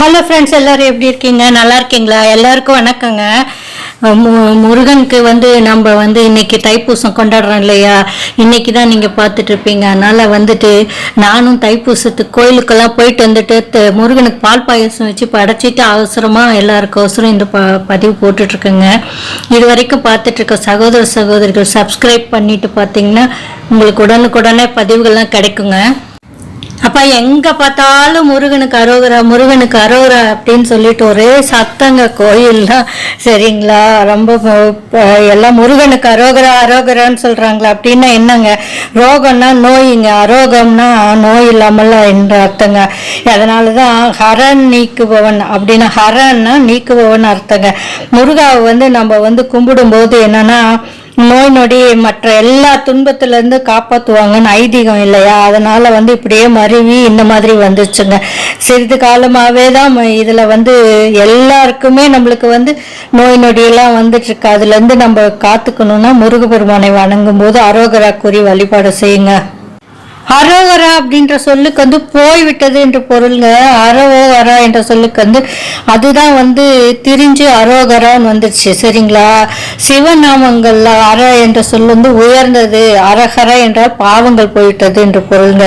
Hello friends எல்லோரும் எப்படி இருக்கீங்க? நல்லா இருக்கீங்களா? எல்லாருக்கும் வணக்கங்க. மு- முருகனுக்கு வந்து நம்ம வந்து இன்னைக்கு தைப்பூசம் கொண்டாடுறோம் இல்லையா? இன்னைக்கு தான் நீங்கள் பார்த்துட்டு இருப்பீங்க. அதனால் வந்துட்டு நானும் தைப்பூசத்துக்கு கோயிலுக்கெல்லாம் போயிட்டு வந்துட்டு த- முருகனுக்கு பால் பாயசம் வச்சு படைச்சிட்டு அவசரமாக எல்லாருக்கும் அவசரம் இந்த ப பதிவு போட்டுட்ருக்கேங்க. இது வரைக்கும் பார்த்துட்ருக்க சகோதர சகோதரிகள் சப்ஸ்கிரைப் பண்ணிட்டு பார்த்தீங்கன்னா உங்களுக்கு உடனுக்குடனே பதிவுகள்லாம் கிடைக்குங்க. அப்ப எங்க பார்த்தாலும் முருகனுக்கு அரோகரா முருகனுக்கு அரோகரா அப்படின்னு சொல்லிட்டு ஒரே சத்தங்க கோயில்லாம் சரிங்களா? ரொம்ப எல்லாம் முருகனுக்கு அரோகரா அரோகரான்னு சொல்றாங்களா அப்படின்னா என்னங்க? ரோகம்னா நோய்ங்க அரோகம்னா நோய் இல்லாமல் என்ற அர்த்தங்க. அதனால தான் ஹரன் நீக்குபவன் அப்படின்னா ஹரன்னா நீக்குபவன் அர்த்தங்க. முருகாவை வந்து நம்ம வந்து கும்பிடும்போது என்னன்னா நோய் நொடி மற்ற எல்லா துன்பத்திலேருந்து காப்பாற்றுவாங்கன்னு ஐதீகம் இல்லையா? அதனால் வந்து இப்படியே மருவி இந்த மாதிரி வந்துச்சுங்க சிறிது காலமாகவே தான் இதில் வந்து எல்லாருக்குமே நம்மளுக்கு வந்து நோய் நொடியெல்லாம் வந்துட்டுருக்கு. அதுலேருந்து நம்ம காத்துக்கணும்னா முருகப்பெருமானை வணங்கும் போது அரோகரா கூறி வழிபாடு செய்யுங்க. அரோகரா அப்படின்ற சொல்லுக்கு வந்து போய்விட்டது என்று பொருளுங்க. அரோகரா என்ற சொல்லுக்கு வந்து அதுதான் வந்து திரிஞ்சு அரோகரான்னு வந்துடுச்சு சரிங்களா? சிவநாமங்கள்ல அற என்ற சொல் வந்து உயர்ந்தது. அரகர என்றால் பாவங்கள் போயிட்டது என்று பொருளுங்க.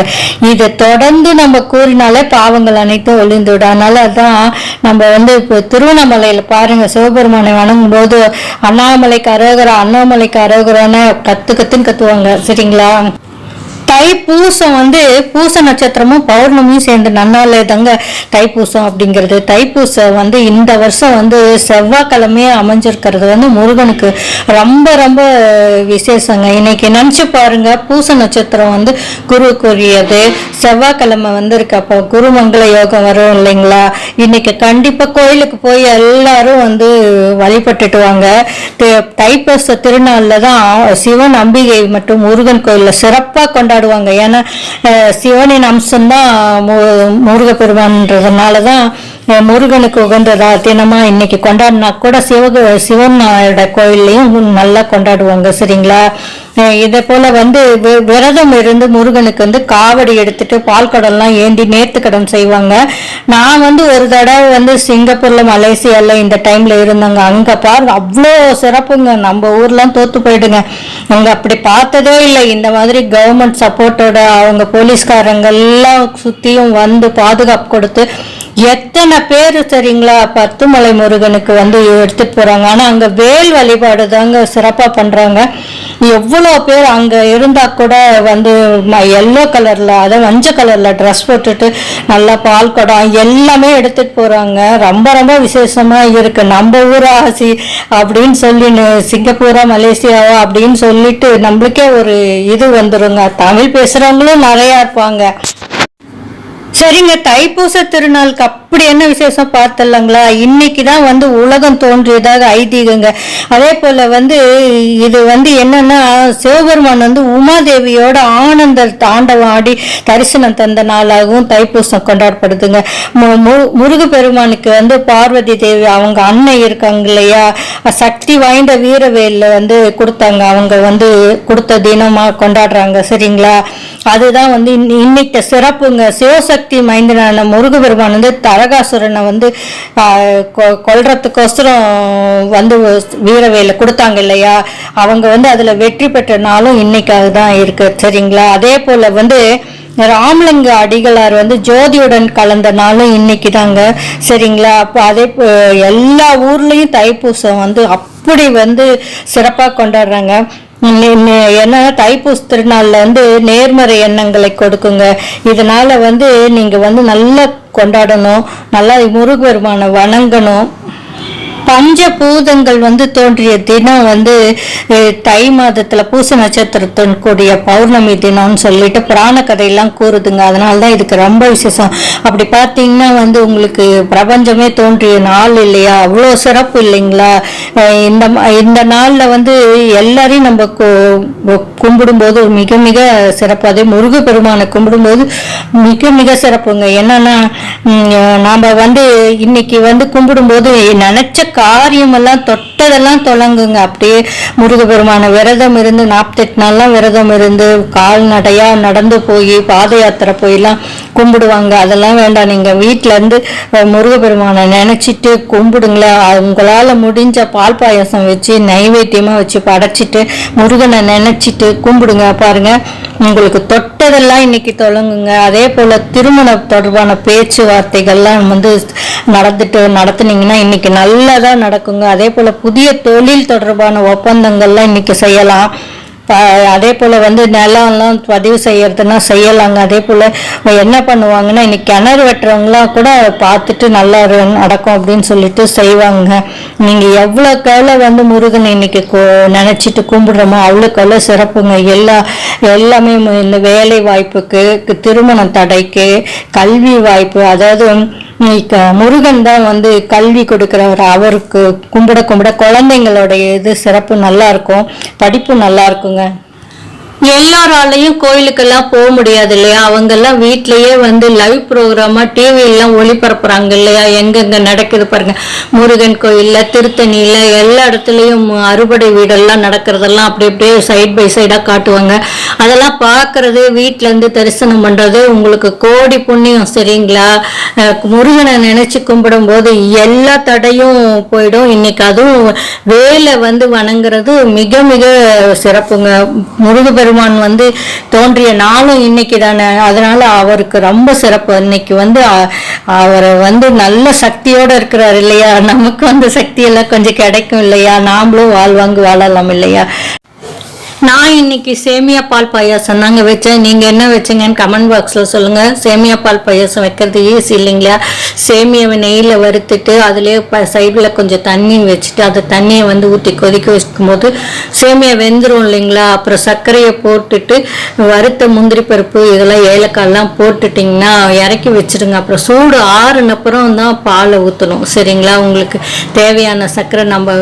இதை தொடர்ந்து நம்ம கூறினாலே பாவங்கள் அனைத்தும் ஒளிந்துவிடும். அதனால தான் நம்ம வந்து இப்போ திருவண்ணாமலையில் பாருங்க சிவபெருமானை வணங்கும் போது அண்ணாமலைக்கு அரோகரா அண்ணாமலைக்கு அரோகரான்னு கத்து கத்துன்னு கத்துவாங்க சரிங்களா? தைப்பூசம் வந்து பூச நட்சத்திரமும் பௌர்ணமியும் சேர்ந்து நன்னாலே தாங்க தைப்பூசம் அப்படிங்கிறது. தைப்பூசம் வந்து இந்த வருஷம் வந்து செவ்வாய்க்கிழமையே அமைஞ்சிருக்கிறது வந்து முருகனுக்கு. ரொம்ப ரொம்ப விசேஷங்க. இன்னைக்கு நினச்சி பாருங்க பூச நட்சத்திரம் வந்து குருக்குரியது செவ்வாய்க்கிழமை வந்து அப்போ குருமங்கள யோகம் வரும் இல்லைங்களா? இன்னைக்கு கண்டிப்பா கோயிலுக்கு போய் எல்லாரும் வந்து வழிபட்டுட்டு வாங்க. தைப்பூச திருநாளில் தான் சிவன் அம்பிகை மற்றும் முருகன் கோயிலில் சிறப்பாக கொண்டாடு கொண்டாடுவாங்க ஏன்னா அஹ், சிவனின் அம்சம்தான் மு- முருகப்பெருமான்றதுனால தான் முருகனுக்கு உகந்ததா தினமா இன்னைக்கு கொண்டாடினா கூட சிவக சிவனோட கோயில்லையும் நல்லா கொண்டாடுவாங்க. சரிங்களா? இதே போல வந்து வி- விரதம் இருந்து முருகனுக்கு வந்து காவடி எடுத்துட்டு பால் கடல்லாம் ஏந்தி நேர்த்துக்கடன் செய்வாங்க. நான் வந்து ஒரு தடவை வந்து சிங்கப்பூர்ல மலேசியால இந்த டைம்ல இருந்தாங்க. அங்க பாருங்க அவ்வளோ சிறப்புங்க. நம்ம ஊர்லாம் தோத்து போயிடுங்க. அங்க அப்படி பார்த்ததே இல்லை. இந்த மாதிரி கவர்மெண்ட் சப்போர்ட்டோட அவங்க போலீஸ்காரங்க எல்லாம் சுத்தியும் வந்து பாதுகாப்பு கொடுத்து எத்தனை பேர் சரிங்களா பத்துமலை முருகனுக்கு வந்து எடுத்துட்டு போகிறாங்க ஆனால் அங்கே வேல் வழிபாடு தாங்க சிறப்பாக பண்ணுறாங்க எவ்வளோ பேர் அங்கே இருந்தால் கூட வந்து எல்லோ கலரில் அதை மஞ்சள் கலரில் ட்ரெஸ் போட்டுட்டு நல்லா பால் குடம் எல்லாமே எடுத்துட்டு போகிறாங்க ரொம்ப ரொம்ப விசேஷமாக இருக்குது நம்ம ஊர் ஆசி அப்படின்னு சொல்லி சிங்கப்பூரா மலேசியாவா அப்படின்னு சொல்லிட்டு நம்மளுக்கே ஒரு இது வந்துருங்க. தமிழ் பேசுகிறவங்களும் நிறையா இருப்பாங்க. சரிங்க தைப்பூச திருநாளுக்கு அப்படி என்ன விசேஷம் பார்த்தலாங்களா இன்னைக்கு தான் வந்து உலகம் தோன்றியதாக ஐதீகங்க. அதே போல் வந்து இது வந்து என்னன்னா சிவபெருமான் வந்து உமாதேவியோட ஆனந்த தாண்டவம் ஆடி தரிசனம் தந்த நாளாகவும் தைப்பூசம் கொண்டாடப்படுதுங்க. மு- மு- வந்து பார்வதி தேவி அவங்க அண்ணன் இருக்காங்க இல்லையா? சக்தி வாய்ந்த வீரவேலில் வந்து கொடுத்தாங்க. அவங்க வந்து கொடுத்த தினமாக கொண்டாடுறாங்க. சரிங்களா? அதுதான் வந்து இன்னைக்கு சிறப்புங்க. சிவசக்தி மைந்தனான முருகபெருமான் வந்து தரகாசுரனை வந்து கொ- கொல்றதுக்கோசரம் வந்து வீரவேல கொடுத்தாங்க இல்லையா? அவங்க வந்து அதுல வெற்றி பெற்ற நாளும் இன்னைக்காக தான் இருக்கு. சரிங்களா? அதே போல வந்து ராமலிங்க அடிகளார் வந்து ஜோதியுடன் கலந்த நாளும் இன்னைக்கு தாங்க. சரிங்களா? அப்போ அதே எல்லா ஊர்லயும் தைப்பூசம் வந்து அப்படி வந்து சிறப்பாக கொண்டாடுறாங்க. நே- ஏன்னா தைப்பூச திருநாளில் வந்து நேர்மறை எண்ணங்களை கொடுக்குங்க. இதனால வந்து நீங்கள் வந்து நல்லா கொண்டாடணும். நல்லா முருகபெருமானை வணங்கணும். பஞ்சபூதங்கள் வந்து தோன்றிய தினம் வந்து தை மாதத்துல பூச நட்சத்திரத்துடன் கூடிய பௌர்ணமி தினம்னு சொல்லிட்டு புராண கதையெல்லாம் கூறுதுங்க. அதனால தான் இதுக்கு ரொம்ப விசேஷம். அப்படி பார்த்தீங்கன்னா வந்து உங்களுக்கு பிரபஞ்சமே தோன்றிய நாள் இல்லையா? அவ்வளோ சிறப்பு இல்லைங்களா? இந்த இந்த நாளில் வந்து எல்லாரையும் நம்ம கும்பிடும்போது மிக மிக சிறப்பு. அதே முருக பெருமானை கும்பிடும்போது மிக மிக சிறப்புங்க. என்னன்னா நாம் வந்து இன்னைக்கு வந்து கும்பிடும்போது நினைச்ச காரியமெல்லாம் தொட்டதெல்லாம் தொடங்குங்க அப்படியே முருகபெருமான விரதம் இருந்து நாற்பத்தெட்டு நாள்லாம் விரதம் இருந்து கால்நடையா நடந்து போய் பாத யாத்திரை போயெல்லாம் கும்பிடுவாங்க. அதெல்லாம் வேண்டாம். நீங்க வீட்டிலேருந்து இருந்து முருகப்பெருமானை நினைச்சிட்டு கும்பிடுங்களேன் உங்களால முடிஞ்ச பால் பாயாசம் வச்சு நைவேத்தியமா வச்சு படைச்சிட்டு முருகனை நினைச்சிட்டு கும்பிடுங்க. பாருங்க. உங்களுக்கு தொட்டதெல்லாம் இன்னைக்கு தொடங்குங்க. அதே போல திருமண தொடர்பான பேச்சுவார்த்தைகள்லாம் வந்து நடந்துட்டு நடத்துனீங்கன்னா இன்னைக்கு நல்லதா நடக்குங்க. அதே போல புதிய தொழில் தொடர்பான ஒப்பந்தங்கள்லாம் இன்னைக்கு செய்யலாம். ப- அதே போல் வந்து நிலம்லாம் பதிவு செய்யறதுன்னா செய்யலாங்க. அதே போல் என்ன பண்ணுவாங்கன்னா இன்னைக்கு கிணறு வெட்டுறவங்களாம் கூட பார்த்துட்டு நல்லா நடக்கும் அப்படின்னு சொல்லிட்டு செய்வாங்க. நீங்கள் எவ்வளோ கவலை வந்து முருகன் இன்னைக்கு நினச்சிட்டு கும்பிடுறோமோ அவ்வளோக்கு கவலை சிறப்புங்க. எல்லா எல்லாமே இந்த வேலை வாய்ப்புக்கு திருமண தடைக்கு கல்வி வாய்ப்பு அதாவது முருகன் தான் வந்து கல்வி கொடுக்குறவர். அவருக்கு கும்பிட கும்பிட குழந்தைங்களுடைய இது சிறப்பு நல்லா இருக்கும். படிப்பு நல்லா இருக்குங்க. எல்லாராலையும் கோயிலுக்கெல்லாம் போக முடியாது இல்லையா? அவங்கெல்லாம் வீட்லயே வந்து லைவ் ப்ரோக்ராமா டிவியெல்லாம் ஒளிபரப்புறாங்க இல்லையா? எங்கெங்க நடக்குது பாருங்க. முருகன் கோயில்ல திருத்தணியில எல்லா இடத்துலயும் அறுபடை வீடெல்லாம் நடக்கிறதெல்லாம் அப்படி அப்படியே சைட் பை சைடா காட்டுவாங்க. அதெல்லாம் பார்க்கறது வீட்டுல இருந்து தரிசனம் பண்றது உங்களுக்கு கோடி புண்ணியம் சரிங்களா? முருகனை நினைச்சு கும்பிடும் போது எல்லா தடையும் போயிடும். இன்னைக்கு அதுவும் வேலை வந்து வணங்குறது மிக மிக சிறப்புங்க. முருகப்பெருமான் வந்து தோன்றிய நாளும் இன்னைக்கு தானே. அதனால அவருக்கு ரொம்ப சிறப்பு. இன்னைக்கு வந்து அவர் வந்து நல்ல சக்தியோட இருக்கிறார் இல்லையா? நமக்கு அந்த சக்தி எல்லாம் கொஞ்சம் கிடைக்கும் இல்லையா? நாமளும் வாழ்வாங்கு வாழலாம் இல்லையா? நான் இன்னைக்கு சேமியா பால் பாயாசம் தாங்க வச்சேன். நீங்கள் என்ன வச்சீங்கன்னு கமெண்ட் பாக்ஸில் சொல்லுங்கள் சேமியா பால் பாயாசம் வைக்கிறது ஈஸி இல்லைங்களா? சேமியாவை நெய்யில் வறுத்துட்டு அதுலேயே சைடில் கொஞ்சம் தண்ணி வச்சுட்டு அந்த தண்ணியை வந்து ஊற்றி கொதிக்க வச்சுக்கும் போது சேமியா வெந்துடும் இல்லைங்களா? அப்புறம் சர்க்கரையை போட்டுட்டு வறுத்த முந்திரி பருப்பு இதெல்லாம் ஏலக்காய்லாம் போட்டுட்டிங்கன்னா இறக்கி வச்சிடுங்க. அப்புறம் சூடு ஆறுனப்புறம் தான் பாலை ஊற்றணும் சரிங்களா? உங்களுக்கு தேவையான சர்க்கரை நம்ம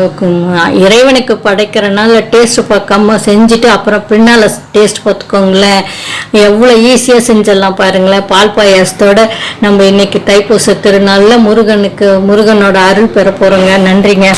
இறைவனுக்கு படைக்கிறனால டேஸ்ட் பார்க்காம செஞ்சு செஞ்சுட்டு அப்புறம் பின்னால் டேஸ்ட் பார்த்துக்கோங்களேன். எவ்வளோ ஈஸியாக செஞ்சிடலாம் பாருங்களேன். பால் பாயாசத்தோட நம்ம இன்னைக்கு தைப்பூச திருநாளில் முருகனுக்கு முருகனோட அருள் பெற போகிறோங்க நன்றிங்க.